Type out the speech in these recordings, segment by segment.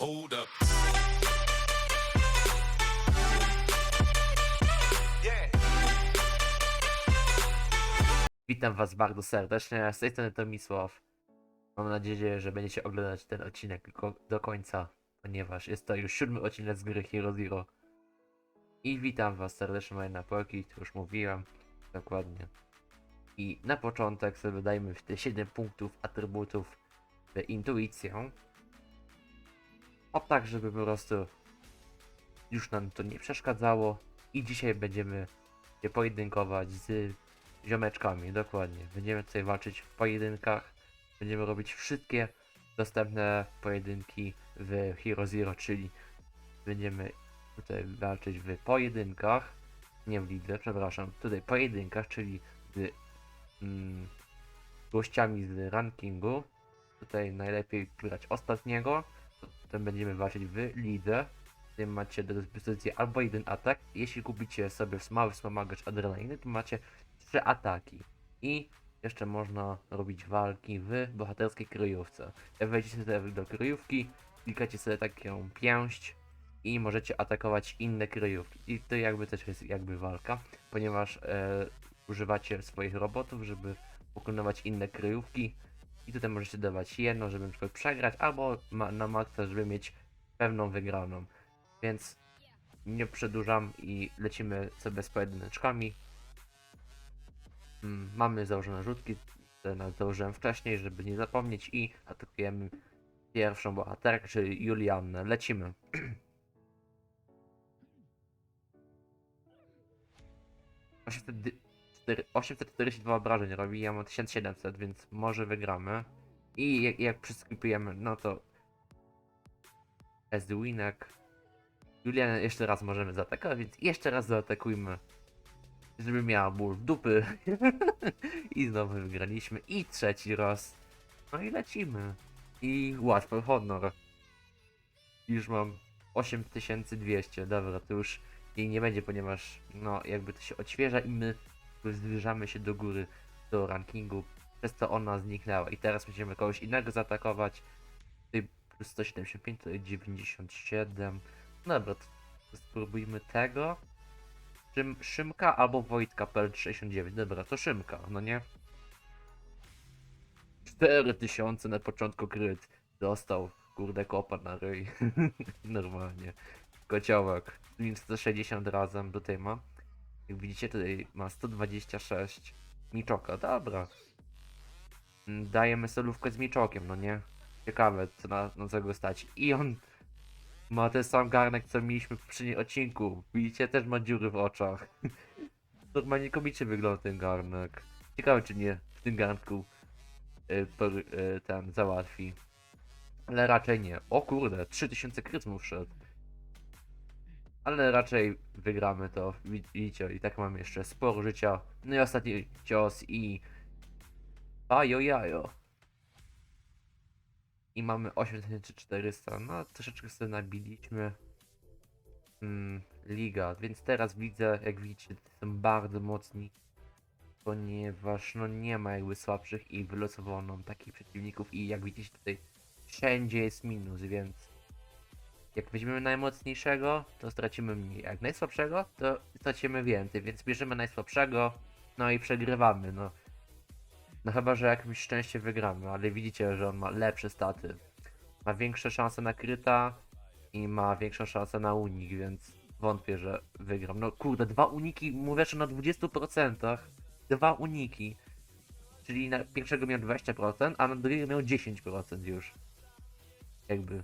Hold up. Witam was bardzo serdecznie, z tej strony Tomisław. Mam nadzieję, że będziecie oglądać ten odcinek do końca, ponieważ jest to już siódmy odcinek z gry Hero Zero. I witam was serdecznie moje napoki, to już mówiłem, dokładnie. I na początek sobie dajmy te 7 punktów atrybutów w intuicję. O tak, żeby po prostu już nam to nie przeszkadzało. I dzisiaj będziemy się pojedynkować z ziomeczkami, dokładnie. Będziemy tutaj walczyć w pojedynkach. Będziemy robić wszystkie dostępne pojedynki w Hero Zero, czyli będziemy tutaj walczyć w pojedynkach, nie w lidze, przepraszam, tutaj pojedynkach, czyli z mm, gościami z rankingu. Tutaj najlepiej wybrać ostatniego, potem będziemy walczyć w lidze. Tutaj macie do dyspozycji albo jeden atak. Jeśli kupicie sobie mały wspomagacz adrenaliny, to macie trzy ataki. I jeszcze można robić walki w bohaterskiej kryjówce. Wejdziecie sobie do kryjówki, klikacie sobie taką pięść i możecie atakować inne kryjówki. I to jakby też jest jakby walka, ponieważ e, używacie swoich robotów, żeby pokonywać inne kryjówki. I tutaj możecie dawać jedno, żeby na przykład przegrać, albo ma, na maksa, żeby mieć pewną wygraną. Więc nie przedłużam i lecimy sobie z pojedyneczkami. Mm, Mamy założone rzutki, które założyłem wcześniej, żeby nie zapomnieć i atakujemy pierwszą bohaterkę, czyli Juliannę. Lecimy. Osiemset- cztery- 842 obrażeń robi, ja mam 1700, więc może wygramy. I jak, jak przyskipujemy, no to Ezwinek. Julianę jeszcze raz możemy zaatakować, więc jeszcze raz zaatakujmy żeby miała ból dupy. I znowu wygraliśmy. I trzeci raz. No i lecimy. I łatwy honor. Już mam 8200. Dobra, to już jej nie będzie, ponieważ no jakby to się odświeża i my zbliżamy się do góry, do rankingu, przez co ona zniknęła. I teraz będziemy kogoś innego zaatakować. Tutaj plus 175, to jest 97. Dobra, to spróbujmy tego. Szym, Szymka albo Wojtka PL69. Dobra, to Szymka, no nie? 4000 na początku kryt. Dostał, kurde, kopa na ryj. Normalnie. Kociołek. Min 160 razem tutaj ma. Jak widzicie, tutaj ma 126. Miczoka, dobra. Dajemy solówkę z Miczokiem, no nie? Ciekawe, co na, na co go stać. I on ma ten sam garnek, co mieliśmy w poprzednim odcinku. Widzicie, też ma dziury w oczach. Normalnie komicznie wygląda ten garnek. Ciekawe, czy nie w tym garnku y, y, ten załatwi. Ale raczej nie. O kurde, 3000 krytmów wszedł. Ale raczej wygramy to, wi- widzicie, i tak mamy jeszcze sporo życia. No i ostatni cios i... Ajo jajo. I mamy 8400. No, troszeczkę sobie nabiliśmy. Mm, liga, więc teraz widzę, jak widzicie, są bardzo mocni. Ponieważ no nie ma jakby słabszych i wylosowało nam takich przeciwników i jak widzicie tutaj wszędzie jest minus, więc jak weźmiemy najmocniejszego, to stracimy mniej. Jak najsłabszego, to stracimy więcej, więc bierzemy najsłabszego, no i przegrywamy, no. No chyba, że jakimś szczęście wygramy, ale widzicie, że on ma lepsze staty. Ma większe szanse na kryta i ma większą szansę na unik, więc wątpię, że wygram. No kurde, dwa uniki, mówię, że na 20%. Dwa uniki. Czyli na pierwszego miał 20%, a na drugiego miał 10% już. Jakby.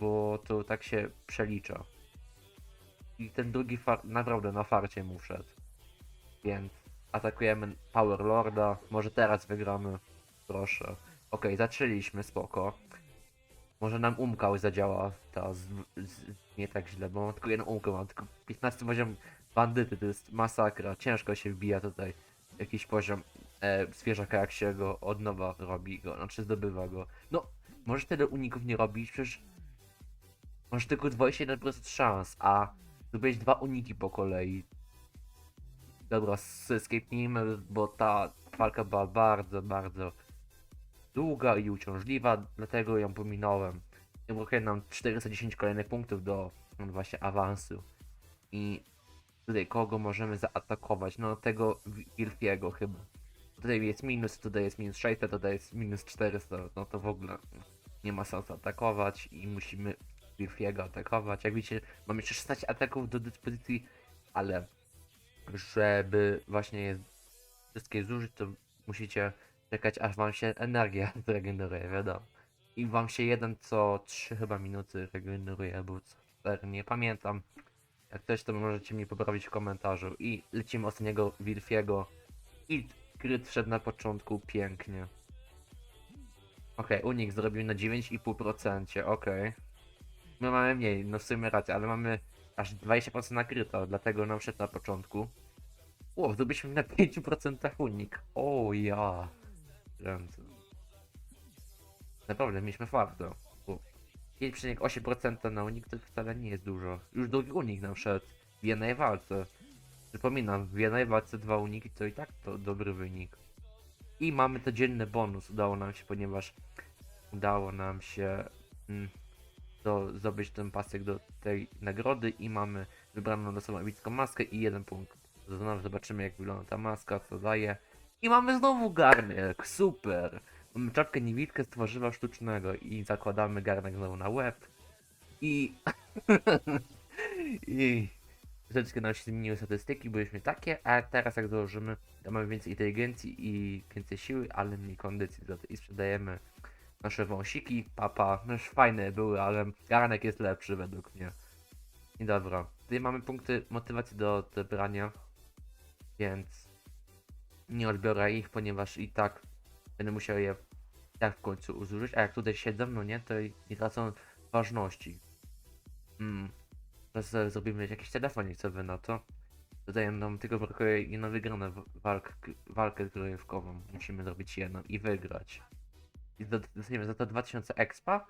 Bo to tak się przelicza. I ten drugi far naprawdę na farcie mu wszedł. Więc atakujemy Power Lorda. Może teraz wygramy. Proszę. Okej, zaczęliśmy, spoko. Może nam umkał zadziała ta z, z, nie tak źle, bo mam tylko jedną umkę, mam tylko 15 poziom bandyty, to jest masakra. Ciężko się wbija tutaj jakiś poziom e, zwierzaka, jak się go od nowa robi go, znaczy zdobywa go. No, możesz tyle uników nie robić, przecież masz tylko 21% szans, a zdobyłeś dwa uniki po kolei. Dobra, skipnijmy, bo ta walka była bardzo, bardzo długa i uciążliwa, dlatego ją pominąłem. Brakuje nam 410 kolejnych punktów do no, właśnie awansu. I tutaj kogo możemy zaatakować? No tego Wilfiego chyba. Tutaj jest minus, tutaj jest minus 600, tutaj jest minus 400, no to w ogóle nie ma sensu atakować i musimy Wilfiego atakować. Jak widzicie, mamy jeszcze 16 ataków do dyspozycji, ale żeby właśnie je wszystkie zużyć, to musicie czekać aż wam się energia zregeneruje, wiadomo. I wam się jeden co 3 chyba minuty regeneruje, albo co 4, nie pamiętam. Jak coś, to możecie mi poprawić w komentarzu. I lecimy ostatniego Wilfiego. I kryt wszedł na początku pięknie. Okej, unik zrobił na 9,5%, okej. My mamy mniej, no w sumie rację, ale mamy aż 20% nakryta, dlatego nam wszedł na początku. O, zdobyliśmy na 5% unik. O ja. Ręce. Naprawdę, mieliśmy farto. Bo 5,8% na unik to wcale nie jest dużo. Już drugi unik nam wszedł w jednej walce. Przypominam, w jednej walce dwa uniki to i tak to dobry wynik. I mamy to dzienny bonus, udało nam się, ponieważ udało nam się mm, do, zdobyć ten pasek do tej nagrody i mamy wybraną losową epicką maskę i jeden punkt. Znowu zobaczymy jak wygląda ta maska, co daje. I mamy znowu garnek, super! Mamy czapkę niewidkę z tworzywa sztucznego i zakładamy garnek znowu na łeb. I... I... Troszeczkę nam się zmieniły statystyki, byliśmy takie, a teraz jak założymy, to mamy więcej inteligencji i więcej siły, ale mniej kondycji i sprzedajemy nasze wąsiki, papa, no fajne były, ale garnek jest lepszy według mnie. I dobra, tutaj mamy punkty motywacji do odebrania, więc nie odbiorę ich, ponieważ i tak będę musiał je tak w końcu użyć, a jak tutaj siedzą, no nie, to nie tracą ważności. Mm. Teraz zrobimy jakiś telefonik, co wy na to? Tutaj nam tylko brakuje jedną wygraną walk, walkę grywkową. Musimy zrobić jedną i wygrać. I do- dostaniemy za to 2000 expa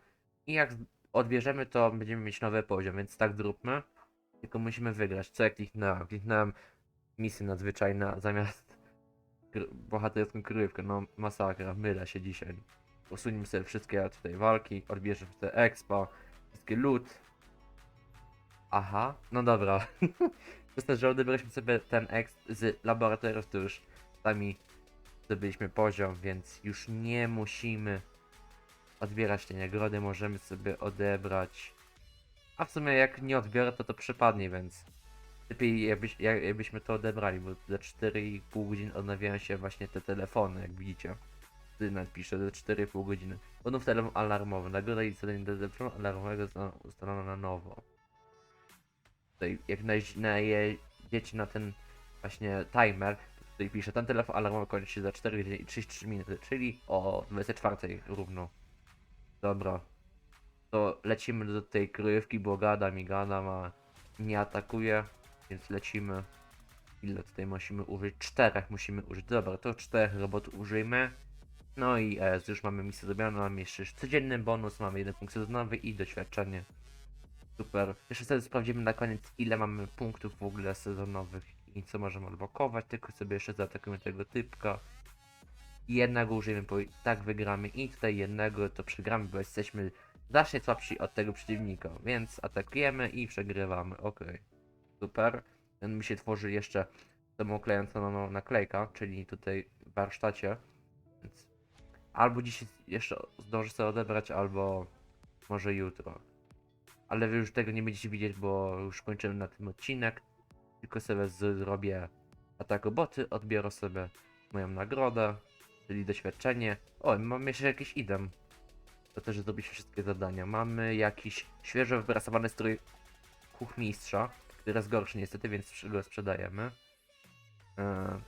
i jak odbierzemy, to będziemy mieć nowy poziom, więc tak zróbmy. Tylko musimy wygrać. Co ja kliknąłem? Kliknąłem misję nadzwyczajna zamiast bohaterską krywkę. No masakra, mylę się dzisiaj. Usunimy sobie wszystkie tutaj walki, odbierzemy te expa, wszystkie loot. Aha, no dobra. Przez to, że odebraliśmy sobie ten ex z laboratoriów, to już sami zdobyliśmy poziom, więc już nie musimy odbierać tej nagrody, możemy sobie odebrać. A w sumie jak nie odbiorę, to to przypadnie, więc lepiej jakbyś, jak, jakbyśmy to odebrali, bo za 4,5 godzin odnawiają się właśnie te telefony, jak widzicie. Ty napiszę, za 4,5 godziny. Odnów telefon alarmowy, nagroda i zadanie do telefonu alarmowego ustalone na nowo tutaj jak naj- najedziecie na ten właśnie timer, tutaj pisze, ten telefon alarmowy kończy się za 4 godziny i 33 minuty, czyli o 24 równo. Dobra. To lecimy do tej kryjówki, bo gada mi gada, ma nie atakuje, więc lecimy. Ile tutaj musimy użyć? Czterech musimy użyć. Dobra, to czterech robotów użyjmy. No i e, już mamy misję zrobioną, mamy jeszcze codzienny bonus, mamy jeden punkt sezonowy i doświadczenie. Super. Jeszcze sobie sprawdzimy na koniec, ile mamy punktów w ogóle sezonowych i co możemy odblokować. Tylko sobie jeszcze zaatakujemy tego typka. I jednego użyjemy, bo tak wygramy. I tutaj jednego to przegramy, bo jesteśmy znacznie słabsi od tego przeciwnika. Więc atakujemy i przegrywamy. Ok. Super. Ten mi się tworzy jeszcze samoklejąca naklejka, czyli tutaj w warsztacie. Więc albo dziś jeszcze zdążę sobie odebrać, albo może jutro ale wy już tego nie będziecie widzieć, bo już kończymy na tym odcinek. Tylko sobie zrobię ataku boty, odbiorę sobie moją nagrodę, czyli doświadczenie. O, mamy jeszcze jakiś idem. To też zrobić wszystkie zadania. Mamy jakiś świeżo wyprasowany strój kuchmistrza, który jest gorszy niestety, więc go sprzedajemy. Eee,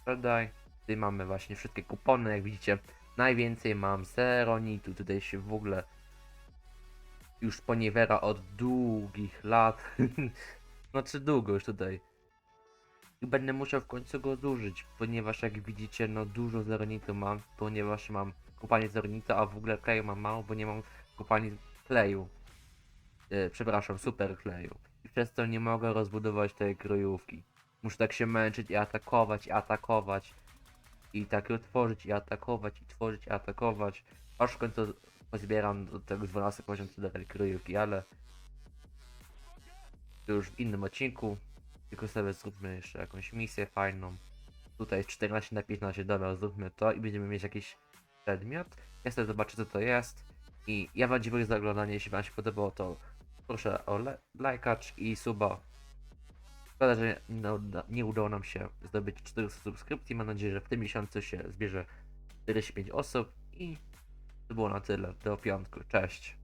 sprzedaj. Tutaj mamy właśnie wszystkie kupony, jak widzicie. Najwięcej mam seronitu, tutaj się w ogóle już poniewiera od długich lat. znaczy długo już tutaj. I będę musiał w końcu go zużyć, ponieważ jak widzicie, no dużo zeronitu mam, ponieważ mam kopalnię zeronitu, a w ogóle kleju mam mało, bo nie mam kopalni kleju. E, przepraszam, super kleju. I przez to nie mogę rozbudować tej krojówki. Muszę tak się męczyć i atakować, i atakować. I tak ją tworzyć, i atakować, i tworzyć, i atakować. Aż w końcu pozbieram do tego 12 poziom level kryjówki, ale to już w innym odcinku. Tylko sobie zróbmy jeszcze jakąś misję fajną. Tutaj 14 na 15, dobra, zróbmy to i będziemy mieć jakiś przedmiot. Ja sobie zobaczę co to jest. I ja wam dziękuję za oglądanie, jeśli wam się podobało to proszę o lajkacz i suba. Szkoda, że nie, nie udało nam się zdobyć 400 subskrypcji. Mam nadzieję, że w tym miesiącu się zbierze 45 osób i to było na tyle. Do piątku. Cześć.